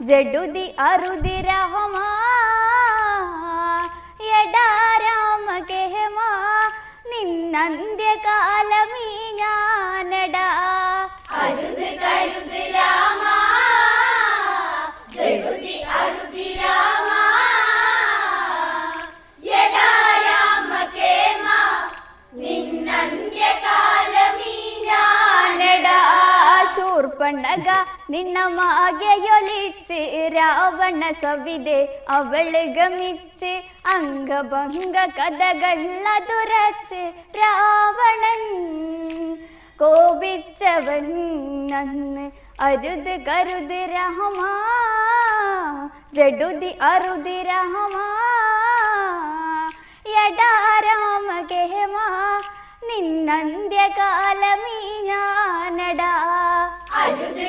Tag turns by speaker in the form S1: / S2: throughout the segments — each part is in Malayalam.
S1: ജഡുതി അരുതി കേമ നിന്നന്ത്യകാലമീ ഞാനടാ.
S2: അരുത് കരുത് രാമ.
S1: ശൂർപ്പണക നിന്ന മാകെയൊലിച്ച് രാവണ സവിതെ അവൾ ഗമിച്ച് അംഗഭംഗ കഥകളതുരച്ച് രാവണൻ കോപിച്ചവൻ അന്ന് അരുത് കരുത് രാമ ജഡുതി അരുതി രാമ എടാ രാമ കേമ നിന്നന്ത്യകാലമീ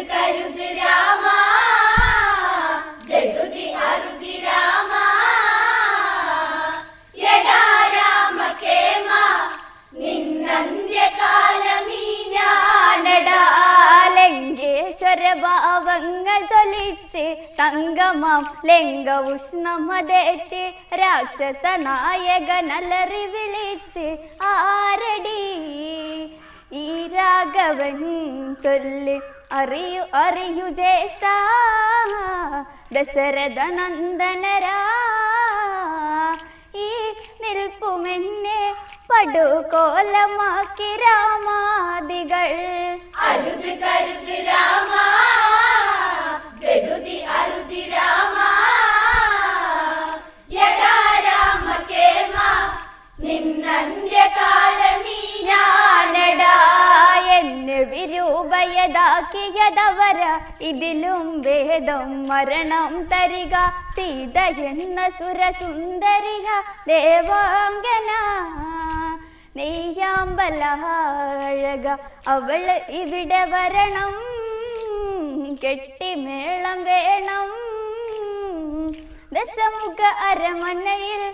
S2: കരുത് രാമ. ജടുതി അരുതി രാമ. യടാ രാമ കേമ നിന്നന്ത്യകാലമീ
S1: ഞാനടാ ലങ്കേശ്വര ഭാവങ്ങൾ തൊലിച്ച് തങ്കമാം ലിംഗ ഉഷ്ണമതേറ്റ് രാക്ഷസ നായകനലറി വിളിച്ച് ആരടി? ഈ രാഘവൻ ചൊല്ലി അറിയു അറിയു ജ്യേഷ്ഠ ദശരഥ നന്ദനരാ ഈ നിൽപ്പുമെന്നെ പടുകോലമാക്കി രാമാദികൾ.
S2: രാമ
S1: വിരൂപയതാക്കിയതവര ഇതിലും വേദം മരണം തരിക. സീത എന്ന സുരസുന്ദരിക ദേവാംഗന. നെയ്യാമ്പലഴക അവൾ ഇവിടെ വരണം. കെട്ടിമേളം വേണം. ദശമുഖ അരമനയിൽ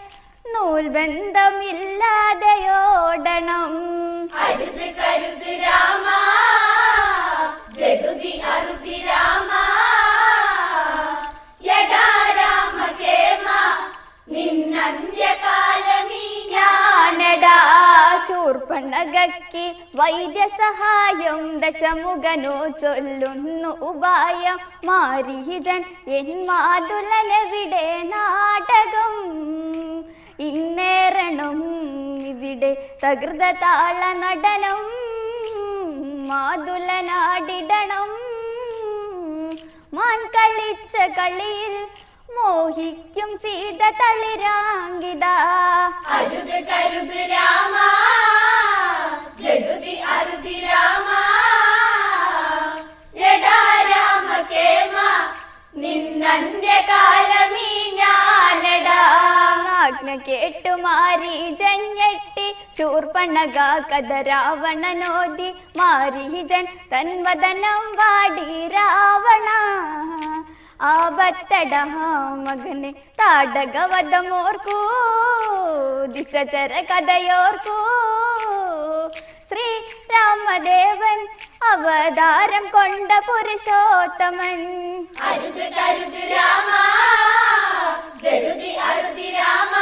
S1: നൂൽബന്ധമില്ലാതെയോടണം.
S2: അരുത് കരുത് രാമ.
S1: ശൂർപ്പണകയ്ക്ക് വൈദ്യസഹായം ദശമുഖനോ ചൊല്ലുന്നു ഉപായം. മാരീജൻ എൻ മാതുലനെവിടെ നാടകം? ഇന്നേറണം ഇവിടെ തകൃത താള നടനം. മാതുലനാടിടണം. മാൻ കളിച്ച കളിയിൽ മോഹിക്കും സീത തളിരാങ്കിത.
S2: നിന്നന്ത്യകാലമീ ഞാനടാ.
S1: ഞാനടാജ്ഞ കേട്ടു മാറി ജഞ്ഞെട്ടി ശൂർപ്പണക കഥ രാവണനോദി. മാരീജൻ തൻവദനം വാടി രാവണ. ആപത്തട മകനെ താടകവധമോർക്കൂ. ദിശചര കഥയോർക്കൂ ശ്രീരാമദേവൻ അവതാരം കൊണ്ട പുരുഷോത്തമൻ.
S2: അരുത് കരുത് രാമാ ജടുതി അരുതി രാമ.